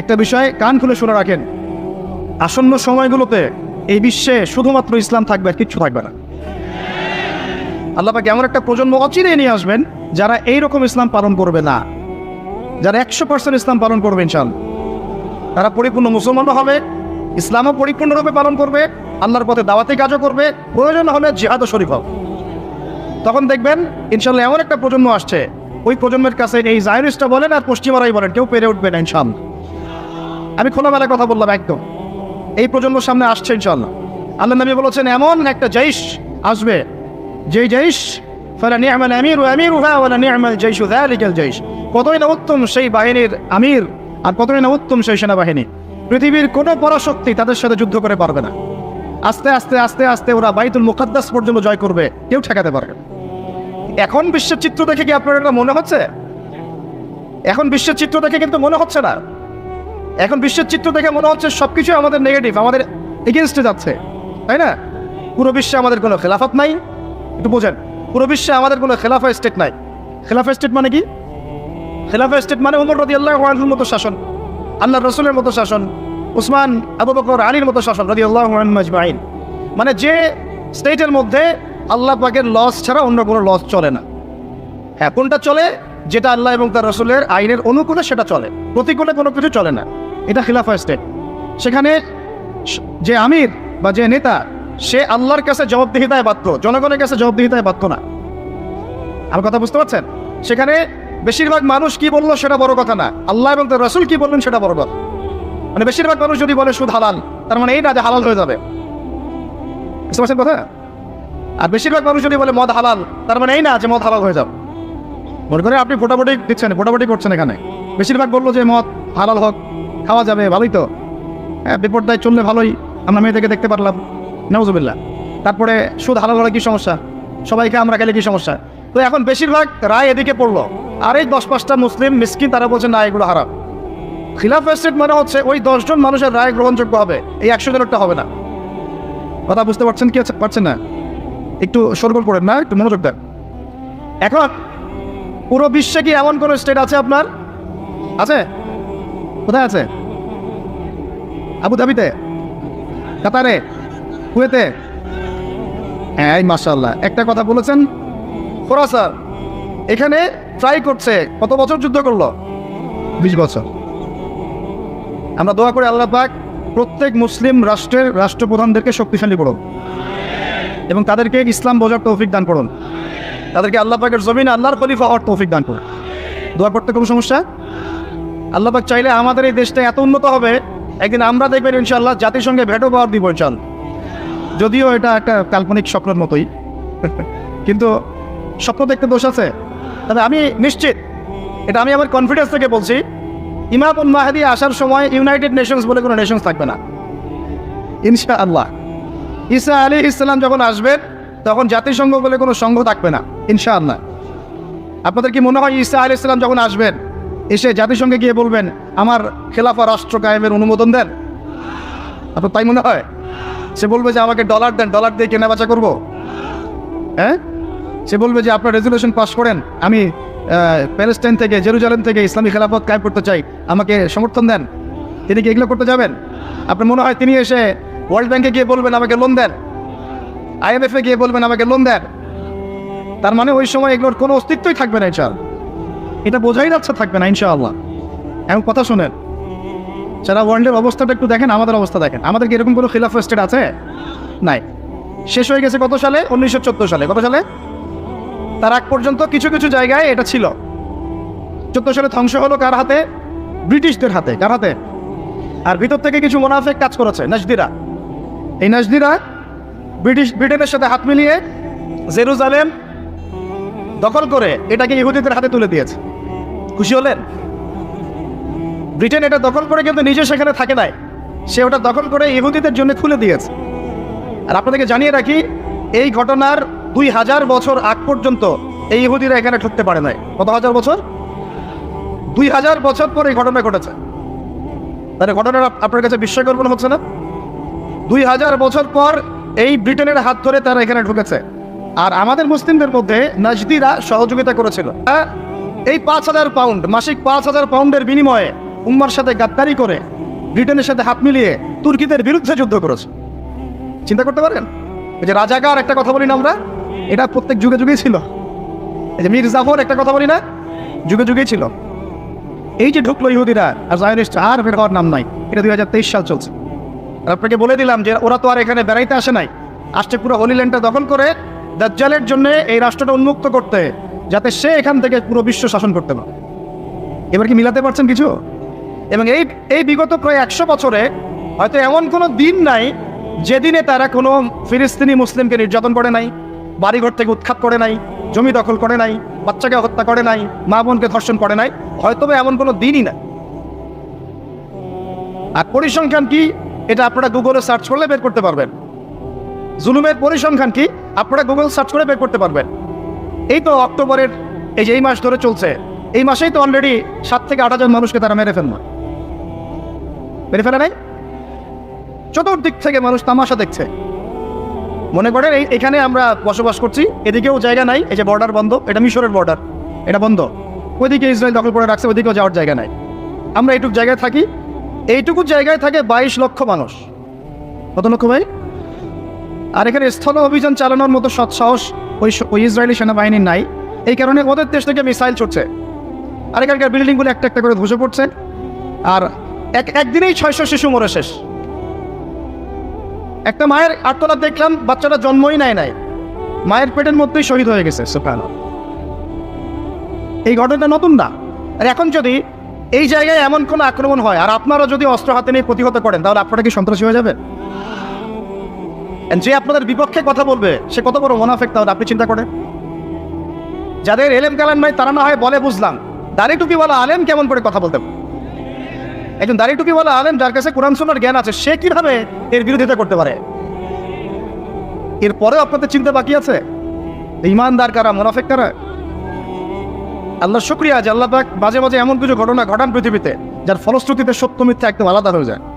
একটা বিষয় কান খুলে শুনে রাখেন। আসন্ন সময়গুলোতে এই বিশ্বে শুধুমাত্র ইসলাম থাকবে আর কিচ্ছু থাকবে না। আল্লাহ পাক এমন একটা প্রজন্ম অচিরে নিয়ে আসবেন যারা এই রকম ইসলাম পালন করবে না। যারা একশো পার্সেন্ট ইসলাম পালন করবে ইনশাল। তারা পরিপূর্ণ মুসলমানও হবে, ইসলামও পরিপূর্ণরূপে পালন করবে, আল্লাহর পথে দাওয়াতি কাজও করবে, প্রয়োজন হলে জিহাদও শরীফ হবে। তখন দেখবেন ইনশাল্লাহ এমন একটা প্রজন্ম আসছে ওই প্রজন্মের কাছে এই জায়রিস্টটা বলেন আর পশ্চিমারাই বলেন, কেউ পেরে উঠবে না ইনশাল্লাহ আমি খোলামেলা কথা বললাম একদম। এই প্রজন্মের সামনে আসছে ইনশাল্লাহ আল্লাহ নবী বলেছেন, এমন একটা জৈশ আসবে, যেই জৈশ কতই না উত্তম সেই বাহিনীর আমির আর কতই না উত্তম সেই সেনাবাহিনী। পৃথিবীর কোনো পরাশক্তি তাদের সাথে যুদ্ধ করে পারবে না। আস্তে আস্তে আস্তে আস্তে ওরা বাইতুল মুকাদ্দাস পর্যন্ত জয় করবে, কেউ ঠেকাতে পারবে না। এখন বিশ্বের চিত্র দেখে কি আপনার এটা মনে হচ্ছে? এখন বিশ্বের চিত্র দেখে কিন্তু মনে হচ্ছে না। এখন বিশ্বের চিত্র দেখে মনে হচ্ছে সবকিছু আমাদের নেগেটিভ আমাদের এগেনস্টে যাচ্ছে। তাই না? পুরো বিশ্বে আমাদের কোনো খেলাফত নাই। একটু বোঝেন, পুরো বিশ্বে আমাদের কোনো খেলাফা স্টেট নাই। খেলাফা স্টেট মানে কি? খেলাফা স্টেট মানে উমর রদি আল্লাহ আনহুর মতো শাসন আল্লাহ রসুলের মতো শাসন, উসমান, আবু বকর, আলীর মতো শাসন রদি আল্লাহ মানে যে স্টেটের মধ্যে আল্লাহ পাকের লস ছাড়া অন্য কোনো লস চলে না। হ্যাঁ কোনটা চলে? যেটা আল্লাহ এবং তার রসুলের আইনের অনুকূলে সেটা চলে। প্রতিকূলে কোনো কিছু চলে না। এটা খিলাফা স্টেট সেখানে যে আমির বা যে নেতা, সে আল্লাহর কাছে জবাবদিহিতায় বাধ্য। জনগণের কাছে জবাবদিহিতায় বাধ্য না। আমার কথা বুঝতে পারছেন? সেখানে বেশিরভাগ মানুষ কি বলল সেটা বড় কথা না। আল্লাহ এবং তার রসুল কি বললেন সেটা বড় কথা। মানে বেশিরভাগ মানুষ যদি বলে সুদ হালাল, তার মানে এই না যে হালাল হয়ে যাবে। বুঝতে পারছেন কথা? আর বেশিরভাগ মানুষ যদি বলে মদ হালাল। তার মানে এই না যে মদ হালাল হয়ে যাবে মনে করে আপনি ফোটাফুটি দিচ্ছেন, ফোটাফুটি করছেন এখানে। বেশিরভাগ বলল যে মদ হালাল হোক, খাওয়া যাবে, ভালোই তো। হ্যাঁ বিপর্দায় চললে ভালোই, আমরা মেয়েদেরকে দেখতে পারলাম। নওজবিল্লা তারপরে সুদ হালাল হলে কি সমস্যা? সবাইকে আমরা গেলে কি সমস্যা? তো এখন বেশিরভাগ রায় এদিকে পড়ল। আর এই দশ পাঁচটা মুসলিম মিসকিন, তারা বলছে, না, এগুলো হারাম। খিলাফ এস্টেট মানে হচ্ছে ওই দশজন মানুষের রায় গ্রহণযোগ্য হবে। এই একশো জনেরটা হবে না। কথা বুঝতে পারছেন কি পারছেন না? একটু সরগোল করেন না, একটু মনোযোগ দেন। এখন, পুরো বিশ্বে কি এমন কোনো স্টেট আছে আপনার? আছে? কোথায় আছে? আবু ধাবিতে? কাতারে? কুয়েতে? হ্যাঁ মাসাল্লাহ একটা কথা বলেছেন? খোরাসার এখানে ট্রাই করছে, কত বছর যুদ্ধ করল? বিশ বছর। আমরা দোয়া করে আল্লাহ পাক প্রত্যেক মুসলিম রাষ্ট্রের রাষ্ট্রপ্রধানদেরকে শক্তিশালী করুন এবং তাদেরকে ইসলাম বোঝার তৌফিক দান করুন। তাদেরকে আল্লাহ পাকের জমিন আল্লাহর খলিফা হওয়ার তৌফিক দান করুন। দোয়া করতে কোনো সমস্যা? আল্লাহ পাক চাইলে আমাদের এই দেশটা এত উন্নত হবে, একদিন আমরা দেখবেন ইনশাআল্লাহ জাতিসংঘে ভেটো পাওয়ার দিব ইনশাল যদিও এটা একটা কাল্পনিক স্বপ্নের মতোই। কিন্তু স্বপ্ন দেখতে দোষ আছে। তবে আমি নিশ্চিত, এটা আমি আমার কনফিডেন্স থেকে বলছি, ইমাম মাহাদি আসার সময় ইউনাইটেড নেশনস বলে কোনো নেশনস থাকবে না। ইনশা আল্লাহ ঈসা আলী ইসলাম যখন আসবেন, তখন জাতিসংঘ বলে কোনো সংঘ থাকবে না ইনশা আল্লাহ আপনাদের কি মনে হয় ঈসা আলী ইসলাম যখন আসবেন, এসে জাতিসংঘে গিয়ে বলবেন, আমার খেলাফা রাষ্ট্র কায়েমের অনুমোদন দেন আপনার তাই মনে হয়? সে বলবে যে, আমাকে ডলার দেন ডলার দিয়ে কেনা বেচা করব হ্যাঁ? সে বলবে যে, আপনার রেজলিউশন পাস করেন, আমি প্যালেস্টাইন থেকে জেরুজালেম থেকে ইসলামী খেলাফত কায়েম করতে চাই, আমাকে সমর্থন দেন তিনি কি এগুলো করতে যাবেন? আপনার মনে হয় তিনি এসে ওয়ার্ল্ড ব্যাংকে গিয়ে বলবেন আমাকে লোন দেন। আইএমএফে গিয়ে বলবেন আমাকে লোন দেন। তার মানে ওই সময় এগুলোর কোনো অস্তিত্বই থাকবে না ইনশাল এটা বোঝাই যাচ্ছে থাকবে না, ইনশাআল্লাহ। এমন কথা শোনেন সারা ওয়ার্ল্ডের অবস্থাটা একটু দেখেন, আমাদের অবস্থা দেখেন। আমাদের কি এরকম কোনো খিলাফ স্টেট আছে? নাই। শেষ হয়ে গেছে কত সালে? উনিশশো চোদ্দ সালে। কত সালে? তার আগ পর্যন্ত কিছু কিছু জায়গায় এটা ছিল। চোদ্দ সালে ধ্বংস হলো কার হাতে? ব্রিটিশদের হাতে। কার হাতে? আর ভিতর থেকে কিছু মোনাফেক কাজ করেছে, নাজদিরা। এই নাজদিরা ব্রিটিশ, ব্রিটেনের সাথে হাত মিলিয়ে জেরুজালেম দখল করে এটাকে ইহুদিদের হাতে তুলে দিয়েছে। খুশি হলেন? ব্রিটেন এটা দখল করে কিন্তু নিজে সেখানে থাকে নাই। সে ওটা দখল করে ইহুদিদের জন্য খুলে দিয়েছে। আর আপনাদেরকে জানিয়ে রাখি, এই ঘটনার দুই হাজার বছর আগ পর্যন্ত এই ইহুদিরা এখানে ঢুকতে পারে নাই। কত হাজার বছর? দুই হাজার বছর পর এই ঘটনা ঘটেছে। তাহলে ঘটনাটা আপনার কাছে বিস্ময়কর হচ্ছে না? দুই হাজার বছর পর এই ব্রিটেনের হাত ধরে তারা এখানে ঢুকেছে। আর আমাদের মুসলিমদের মধ্যে নাজদিরা সহযোগিতা করেছিল। এই পাঁচ হাজার পাউন্ড মাসিক পাঁচ হাজার পাউন্ডের বিনিময়ে উম্মার সাথে গাদ্দারি করে ব্রিটেনের সাথে হাত মিলিয়ে তুর্কিদের বিরুদ্ধে যুদ্ধ করেছে। চিন্তা করতে পারেন? যে রাজাকার একটা কথা বলি না আমরা, এটা প্রত্যেক যুগে যুগেই ছিল। এই যে মীর জাফর একটা কথা বলি না, যুগে যুগেই ছিল। এই যে ঢুকলো ইহুদিরা, আর জায়নিস্ট আর বের হওয়ার নাম নাই। এটা দুই হাজার তেইশ সাল চলছে। আপনাকে বলে দিলাম যে ওরা তো আর এখানে বেড়াইতে আসে নাই। আসছে পুরো হোলিল্যান্ডটা দখল করে দাজ্জালের জন্য এই রাষ্ট্রটা উন্মুক্ত করতে, যাতে সে এখান থেকে পুরো বিশ্ব শাসন করতে পারে। এবার কি মিলাতে পারছেন কিছু? এবং এই এই বিগত প্রায় একশো বছরে হয়তো এমন কোনো দিন নাই যেদিনে তারা কোনো ফিলিস্তিনি মুসলিমকে নির্যাতন করে নাই, বাড়িঘর থেকে উৎখাত করে নাই, জমি দখল করে নাই, বাচ্চাকে হত্যা করে নাই, মা বোনকে ধর্ষণ করে নাই হয়তো এমন কোনো দিনই না আর পরিসংখ্যান কি এটা আপনারা গুগলে সার্চ করলে বের করতে পারবেন। জুলুমের পরিসংখ্যান কি? আপনারা গুগল সার্চ করে বের করতে পারবেন। এই তো অক্টোবরের, এই যে এই মাস ধরে চলছে, এই মাসেই তো অলরেডি সাত থেকে আট হাজার মানুষকে তারা মেরে ফেলল। মেরে ফেলে নাই? চতুর্দিক থেকে মানুষ তামাশা দেখছে। মনে করেন এই, এখানে আমরা বসবাস করছি, এদিকেও জায়গা নাই, এই যে বর্ডার বন্ধ, এটা মিশরের বর্ডার এটা বন্ধ। ওইদিকে ইসরায়েল দখল করে রাখছে, ওইদিকেও যাওয়ার জায়গা নাই। আমরা এইটুক জায়গায় থাকি এইটুকু জায়গায় থাকে বাইশ লক্ষ মানুষ। কত লক্ষ ভাই? আর এখানে স্থল অভিযান চালানোর মতো সৎসাহস ওই ওই ইসরায়েলি সেনাবাহিনীর নাই। এই কারণে ওদের দেশ থেকে মিসাইল ছুটছে। আর এখানকার বিল্ডিংগুলো একটা একটা করে ধসে পড়ছে। আর এক একদিনেই ছয়শো শিশু মরে শেষ। একটা মায়ের আটতলা দেখলাম, বাচ্চাটা জন্মই নেয় নাই। মায়ের পেটের মধ্যেই শহীদ হয়ে গেছে সুফান এই ঘটনাটা নতুন না। আর এখন যদি এই জায়গায় এমন কোনো আক্রমণ হয়? আর আপনারা যদি অস্ত্র হাতে নিয়ে প্রতিহত করেন, তাহলে আপনারা কি সন্ত্রাসী হয়ে যাবে যে আপনাদের বিপক্ষে কথা বলবে, সে কত বড় মোনাফেক তাহলে আপনি চিন্তা করেন? যাদের এলেম কালাম নাই, তারা না হয় বলে বুঝলাম। দাড়ি টুপিওয়ালা আলেম কেমন করে কথা বলতে? একজন দাড়ি টুপিওয়ালা আলেম যার কাছে কোরআন সুন্নাহর জ্ঞান আছে, সে কীভাবে এর বিরোধিতা করতে পারে? এরপরেও আপনাদের চিন্তা বাকি আছে? ইমানদার কারা, মোনাফেক কারা? আল্লাহ শুক্রিয়া যে আল্লাহ পাক মাঝে মাঝে এমন কিছু ঘটনা ঘটান পৃথিবীতে, যার ফলশ্রুতিতে সত্য মিথ্যা একদম আলাদা হয়ে যায়।